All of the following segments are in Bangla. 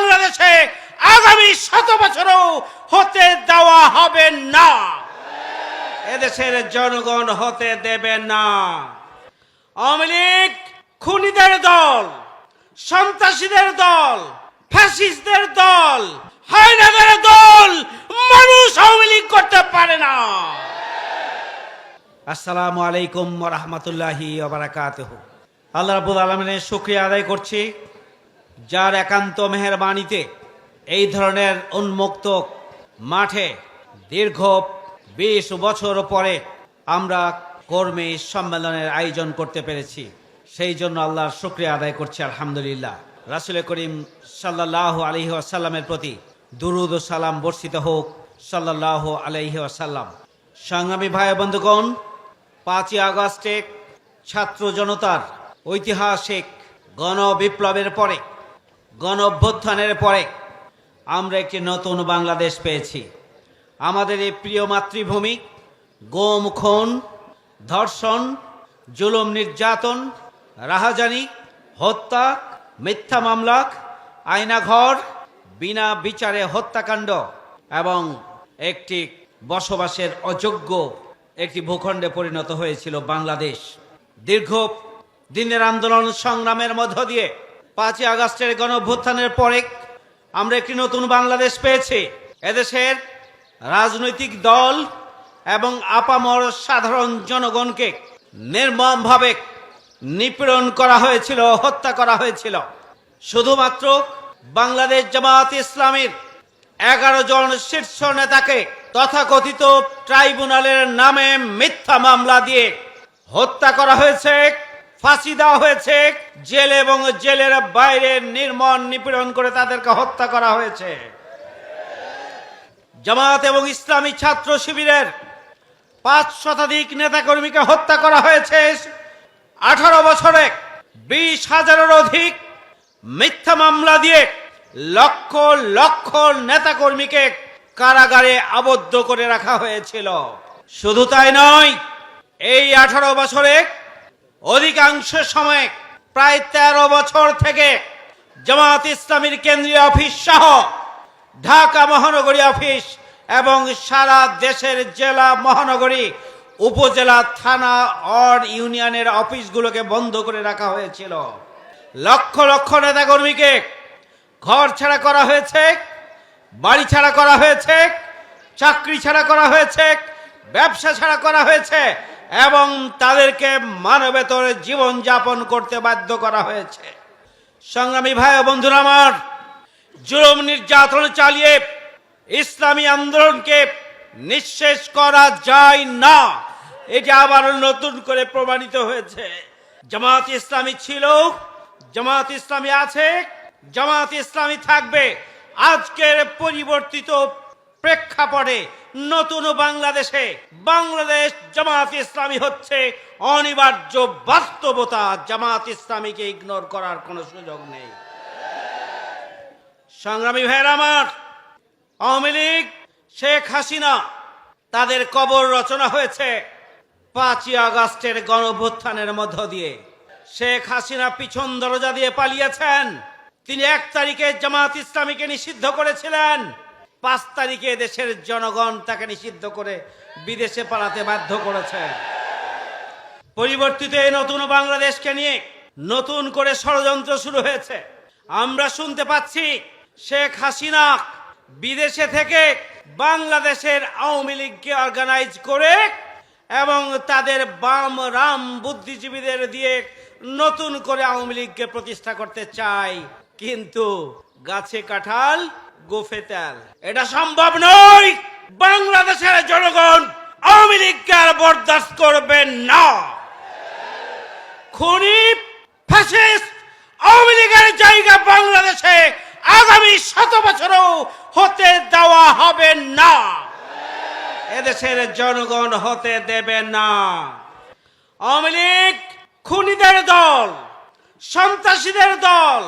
বাংলাদেশে আগামী শত বছরও হতে দেওয়া হবে না। এদেশের জনগণ হতে দেবে না। আওয়ামী লীগ খুনিদের দল, সন্ত্রাসীদের দল, ফ্যাসিস্টদের দল হায়নাদের দল মানুষ আওয়ামী লীগ করতে পারে না। আসসালামু আলাইকুম রহমতুল্লাহি আল্লাহ রাব্বুল আলমিনের শুক্রিয়া আদায় করছি। যার একান্ত মেহরবানিতে এই ধরনের উন্মুক্ত মাঠে দীর্ঘ বিশ বছর পরে আমরা কর্মী সম্মেলনের আয়োজন করতে পেরেছি। সেই জন্য আল্লাহর শুক্রিয়া আদায় করছি, আলহামদুলিল্লাহ। রাসুল করিম সাল্লাহ আলহি আসাল্লামের প্রতি দুরুদ সালাম বর্ষিত হোক সাল্লাহ আলহি আসাল্লাম সংগ্রামী ভাই বন্ধুগণ, পাঁচই আগস্টে ছাত্র জনতার ঐতিহাসিক গণবিপ্লবের পরে গণ অভ্যুত্থানের পরে আমরা একটি নতুন বাংলাদেশ পেয়েছি। আমাদের এই প্রিয় মাতৃভূমি, গোম খুন, ধর্ষণ, জুলুম নির্যাতন, রাহাজানি, হত্যা, মিথ্যা মামলা আয়নাঘর বিনা বিচারে হত্যাকাণ্ড এবং একটি বসবাসের অযোগ্য একটি ভূখণ্ডে পরিণত হয়েছিল বাংলাদেশ। দীর্ঘ দিনের আন্দোলন সংগ্রামের মধ্য দিয়ে পাঁচই আগস্টের গণভ্যুত্থানের পরে আমরা একটি নতুন বাংলাদেশ পেয়েছি। এদেশের রাজনৈতিক দল এবং আপামর সাধারণ জনগণকে নির্মমভাবে নিপীড়ন করা হয়েছিল, হত্যা করা হয়েছিল। শুধুমাত্র বাংলাদেশ জামাত ইসলামের এগারো জন শীর্ষ নেতাকে তথাকথিত ট্রাইব্যুনালের নামে মিথ্যা মামলা দিয়ে হত্যা করা হয়েছে। ফাঁসি দেওয়া হয়েছে। জেল এবং জেলের বাইরে নির্মম নিপীড়ন করে তাদেরকে হত্যা করা হয়েছে। জামাত এবং ইসলামী ছাত্র শিবিরের পাঁচ শতাধিক নেতাকর্মীকে হত্যা করা হয়েছে। আঠারো বছরে বিশ হাজারের অধিক মিথ্যা মামলা দিয়ে লক্ষ লক্ষ নেতাকর্মীকে কারাগারে আবদ্ধ করে রাখা হয়েছিল। শুধু তাই নয়, এই আঠারো বছরে অধিকাংশ সময় প্রায় তেরো বছর থেকে জামাত ইসলামীর কেন্দ্রীয় অফিস সহ ঢাকা মহানগরী অফিস এবং সারা দেশের জেলা মহানগরী, উপজেলা, থানা অর ইউনিয়নের অফিসগুলোকে বন্ধ করে রাখা হয়েছিল। লক্ষ লক্ষ নেতাকর্মীকে ঘর ছাড়া করা হয়েছে, বাড়ি ছাড়া করা হয়েছে, চাকরি ছাড়া করা হয়েছে, ব্যবসা ছাড়া করা হয়েছে এবং তাদেরকে মানবেতর জীবন যাপন করতে বাধ্য করা হয়েছে। সংগ্রামী ভাই বন্ধুরা আমার, জুলুম নির্যাতন চালিয়ে ইসলামী আন্দোলনকে নিঃশেষ করা যায় না। এটা আবার নতুন করে প্রমাণিত হয়েছে। জামাত ইসলামী ছিল, জামাত ইসলামী আছে, জামাত ইসলামী থাকবে। আজকের পরিবর্তিত প্রেক্ষাপটে নতুন বাংলাদেশে বাংলাদেশ জামাত ইসলামী হচ্ছে অনিবার্য বাস্তবতা জামাত ইসলামীকে ইগনোর করার কোনো সুযোগ নেই। সংগ্রামী ভাইয়ের আমার, আওয়ামী লীগ, শেখ হাসিনা, তাদের কবর রচনা হয়েছে পাঁচই আগস্টের গণভ্যুত্থানের মধ্য দিয়ে। শেখ হাসিনা পিছন দরজা দিয়ে পালিয়েছেন। তিনি এক তারিখে জামাত ইসলামীকে নিষিদ্ধ করেছিলেন। পাঁচ তারিখে দেশের জনগণ তাকে নিষিদ্ধ করে বিদেশে পালাতে বাধ্য করেছে। পরিবর্তিত এই নতুন বাংলাদেশকে নিয়ে নতুন করে ষড়যন্ত্র শুরু হয়েছে। আমরা শুনতে পাচ্ছি শেখ হাসিনা বিদেশে থেকে বাংলাদেশের আওয়ামী লীগকে অর্গানাইজ করে এবং তাদের বাম রাম বুদ্ধিজীবীদের দিয়ে নতুন করে আওয়ামী লীগকে প্রতিষ্ঠা করতে চায়। কিন্তু গাছে কাঁঠাল গোফে তেল এটা সম্ভব নয়। বাংলাদেশের জনগণ আওয়ামী আর বরদাস্ত করবেন না। খুনি, ফ্যাসিস্ট, আওয়ামী লীগের জায়গা বাংলাদেশে আগামী শত বছরও হতে দেওয়া হবে না। এদেশের জনগণ হতে দেবে না। আওয়ামী লীগ, খুনিদের দল, সন্ত্রাসীদের দল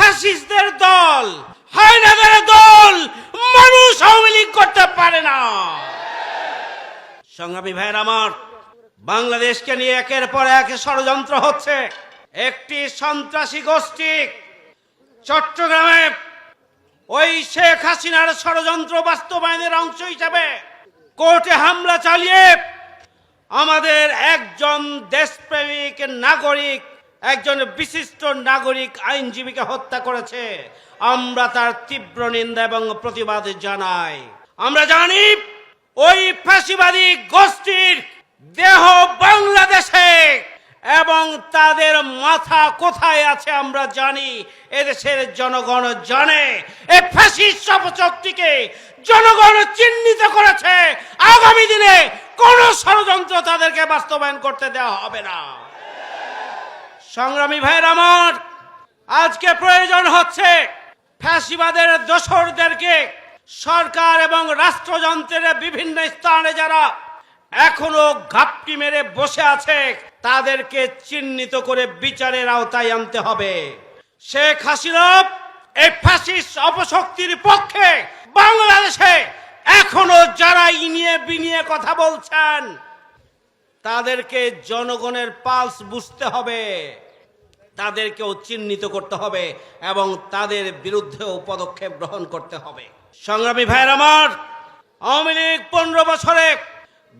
ফ্যাসিস্টদের দল। হায়নাদের দল, মানুষ আওয়ামী লীগ করতে পারে না। সংগ্রামী ভাইয়ের আমার, বাংলাদেশকে নিয়ে একের পর এক ষড়যন্ত্র হচ্ছে। একটি সন্ত্রাসী গোষ্ঠী চট্টগ্রামে ওই শেখ হাসিনার ষড়যন্ত্র বাস্তবায়নের অংশ হিসাবে কোর্টে হামলা চালিয়ে আমাদের একজন দেশপ্রেমিক নাগরিক একজন বিশিষ্ট নাগরিক আইনজীবীকে হত্যা করেছে। আমরা তার তীব্র নিন্দা এবং প্রতিবাদ জানাই। আমরা জানি ওই ফাঁসিবাদী গোষ্ঠীর দেহ বাংলাদেশে এবং তাদের মাথা কোথায় আছে আমরা জানি। এদেশের জনগণ জানে অপশক্তিকে জনগণ চিহ্নিত করেছে। আগামী দিনে কোন ষড়যন্ত্র তাদেরকে বাস্তবায়ন করতে দেওয়া হবে না। সংগ্রামী ভাইয়ের আমার, আজকে প্রয়োজন হচ্ছে ফ্যাসিবাদের দোসরদেরকে সরকার এবং রাষ্ট্রযন্ত্রের বিভিন্ন স্থানে যারা এখনও ঘাপটি মেরে বসে আছে, তাদেরকে চিহ্নিত করে বিচারের আওতায় আনতে হবে। শেখ হাসিনা এই ফ্যাসিস্ট অপশক্তির পক্ষে বাংলাদেশে এখনও যারা ইনিয়ে বিনিয়ে কথা বলছেন তাদেরকে জনগণের পালস বুঝতে হবে, তাদেরকেও চিহ্নিত করতে হবে এবং তাদের বিরুদ্ধেও পদক্ষেপ গ্রহণ করতে হবে। সংগ্রামী ভাইয়ের আমার, আওয়ামী লীগ পনেরো বছরে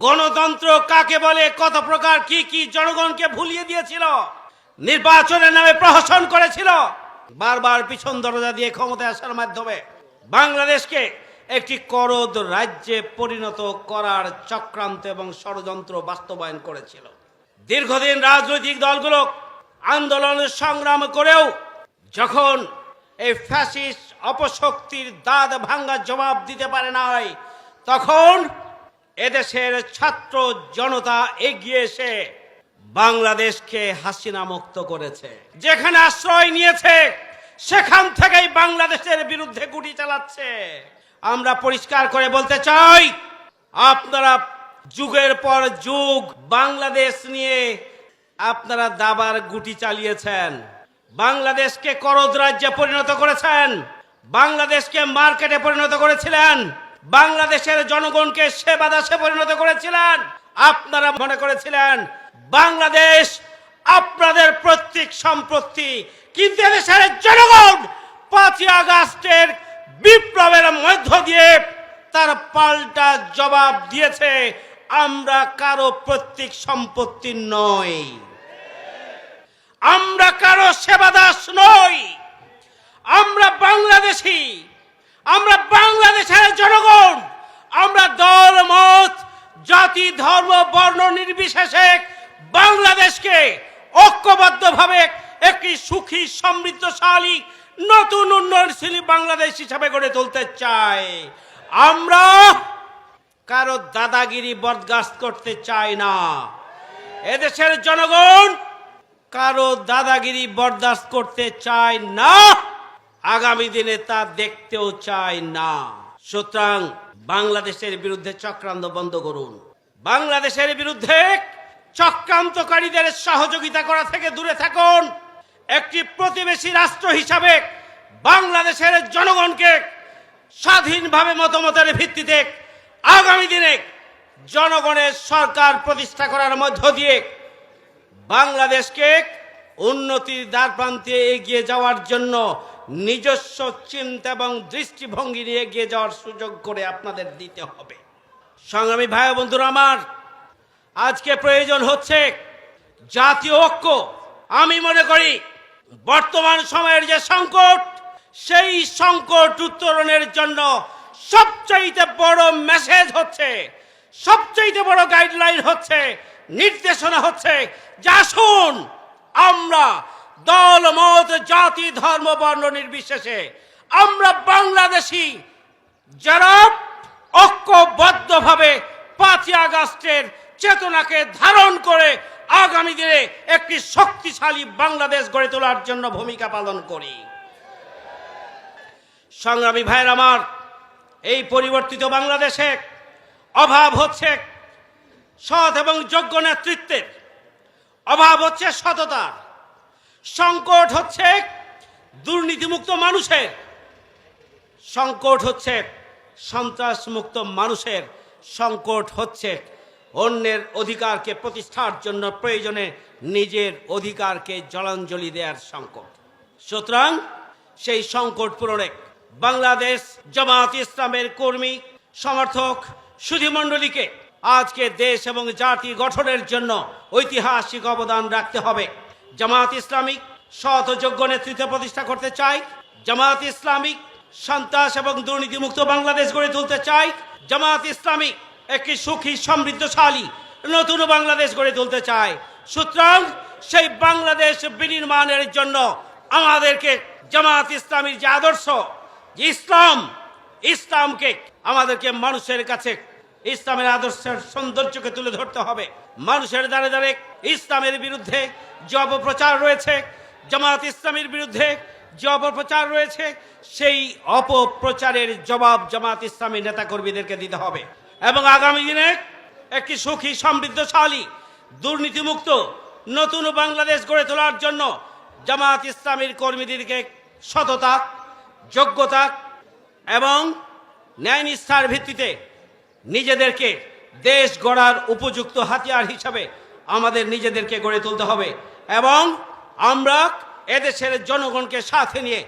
গণতন্ত্র কাকে বলে, কত প্রকার, কি কি জনগণকে ভুলিয়ে দিয়েছিল, নির্বাচনের নামে প্রহসন করেছিল, বারবার পিছন দরজা দিয়ে ক্ষমতায় আসার মাধ্যমে বাংলাদেশকে একটি করদ রাজ্যে পরিণত করার চক্রান্ত এবং ষড়যন্ত্র বাস্তবায়ন করেছিল। দীর্ঘদিন রাজনৈতিক দলগুলো আন্দোলন সংগ্রাম করেও যখন এই ফ্যাসিস্ট অপশক্তির দাঁত ভাঙ্গা জবাব দিতে পারে নাই, তখন এদেশের ছাত্র জনতা এগিয়ে এসে বাংলাদেশকে হাসিনা মুক্ত করেছে। যেখানে আশ্রয় নিয়েছে, সেখান থেকেই বাংলাদেশের বিরুদ্ধে গুটি চালাচ্ছে। আমরা পরিষ্কার করে বলতে চাই, আপনারা যুগের পর যুগ বাংলাদেশ নিয়ে আপনারা দাবার গুটি চালিয়েছেন, বাংলাদেশকে করদ রাজ্যে পরিণত করেছেন, বাংলাদেশকে মার্কেটে পরিণত করেছিলেন, বাংলাদেশের জনগণকে সেবা দাসে পরিণত করেছিলেন, আপনারা মনে করেছিলেন, বাংলাদেশ আপনাদের প্রত্যেক সম্পত্তি, কিন্তু দেশের জনগণ পাঁচই আগস্টের তার পাল্টা জবাব দিয়েছে, আমরা কারও প্রত্যেক সম্পত্তি নই। আমরা কারও সেবাদাস নই। আমরা বাংলাদেশি। আমরা বাংলাদেশের জনগণ। আমরা দল, মত, জাতি, ধর্ম, বর্ণ নির্বিশেষে বাংলাদেশকে ঐক্যবদ্ধভাবে একটি সুখী, সমৃদ্ধশালী, নতুন উন্নয়নশীল বাংলাদেশ হিসাবে গড়ে তুলতে চাই। আমরা কারও দাদাগিরি বরদাস্ত করতে চাই না। এদেশের জনগণ কারও দাদাগিরি বরদাস্ত করতে চায় না। আগামী দিনে তা দেখতেও চায় না। সুতরাং বাংলাদেশের বিরুদ্ধে চক্রান্ত বন্ধ করুন। বাংলাদেশের বিরুদ্ধে চক্রান্তকারীদের সহযোগিতা করা থেকে দূরে থাকুন। একটি প্রতিবেশী রাষ্ট্র হিসাবে বাংলাদেশের জনগণকে স্বাধীনভাবে মতামতের ভিত্তিতে আগামী দিনে জনগণের সরকার প্রতিষ্ঠা করার মধ্য দিয়ে বাংলাদেশকে উন্নতির দ্বার প্রান্তে এগিয়ে যাওয়ার জন্য নিজস্ব চিন্তা এবং দৃষ্টিভঙ্গি নিয়ে এগিয়ে যাওয়ার সুযোগ করে আপনাদের দিতে হবে। সংগ্রামী ভাই বন্ধুরা আমার, আজকে প্রয়োজন হচ্ছে জাতীয় ঐক্য। আমি মনে করি বর্তমান সময়ের যে সংকট সেই সংকট উত্তরণের জন্য সবচাইতে বড় মেসেজ হচ্ছে, সবচাইতে বড় গাইডলাইন হচ্ছে, নির্দেশনা হচ্ছে যা আসুন আমরা দল, মত, জাতি, ধর্ম, বর্ণ নির্বিশেষে আমরা বাংলাদেশি যারা ঐক্যবদ্ধভাবে পাঁচই আগস্টের চেতনাকে ধারণ করে আগামী দিনে একটি শক্তিশালী বাংলাদেশ গড়ে তোলার জন্য ভূমিকা পালন করি। সংগ্রামী ভাইয়ের আমার, এই পরিবর্তিত বাংলাদেশে অভাব হচ্ছে সৎ এবং যোগ্য নেতৃত্বের, অভাব হচ্ছে সততার সংকট হচ্ছে দুর্নীতিমুক্ত মানুষের, সংকট হচ্ছে সন্ত্রাসমুক্ত মানুষের, সংকট হচ্ছে অন্যের অধিকারকে প্রতিষ্ঠার জন্য প্রয়োজনে নিজের অধিকারকে জলাঞ্জলি দেওয়ার সংকট। সুতরাং সেই সংকট পূরণে বাংলাদেশ জামাত ইসলামের কর্মী, সমর্থক, সুধীমণ্ডলীকে আজকে দেশ এবং জাতি গঠনের জন্য ঐতিহাসিক অবদান রাখতে হবে। জামাত ইসলামিক সৎ যোগ্য নেতৃত্ব প্রতিষ্ঠা করতে চাই। জামাত ইসলামিক সন্ত্রাস এবং দুর্নীতিমুক্ত বাংলাদেশ গড়ে তুলতে চাই। জামাত ইসলামী একটি সুখী, সমৃদ্ধশালী, নতুন বাংলাদেশ গড়ে তুলতে চায় সুতরাং সেই বাংলাদেশ বিনির্মাণের জন্য আমাদেরকে জামাত ইসলামীর যে আদর্শ যে ইসলাম, ইসলামকে আমাদেরকে মানুষের কাছে, ইসলামের আদর্শের সৌন্দর্যকে তুলে ধরতে হবে। মানুষের দ্বারে দ্বারে ইসলামের বিরুদ্ধে যে অপপ্রচার রয়েছে জামাত ইসলামের বিরুদ্ধে যে অপপ্রচার রয়েছে, সেই অপপ্রচারের জবাব জামাত ইসলামী নেতাকর্মীদেরকে দিতে হবে। এবং আগামী দিনে একটি সুখী, সমৃদ্ধশালী, দুর্নীতিমুক্ত, নতুন বাংলাদেশ গড়ে তোলার জন্য জামাত ইসলামীর কর্মীদেরকে সততা যোগ্যতা এবং ন্যায়নিষ্ঠার ভিত্তিতে নিজেদেরকে দেশ গড়ার উপযুক্ত হাতিয়ার হিসাবে আমাদের নিজেদেরকে গড়ে তুলতে হবে এবং আমরা এদেশের জনগণকে সাথে নিয়ে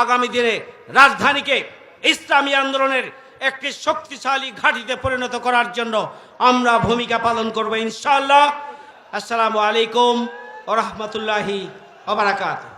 আগামী দিনে রাজধানীকে ইসলামী আন্দোলনের একটি শক্তিশালী ঘাঁটিতে পরিণত করার জন্য আমরা ভূমিকা পালন করব ইনশাআল্লাহ। আসসালামু আলাইকুম ও রহমতুল্লাহি ওবরাকাতুহ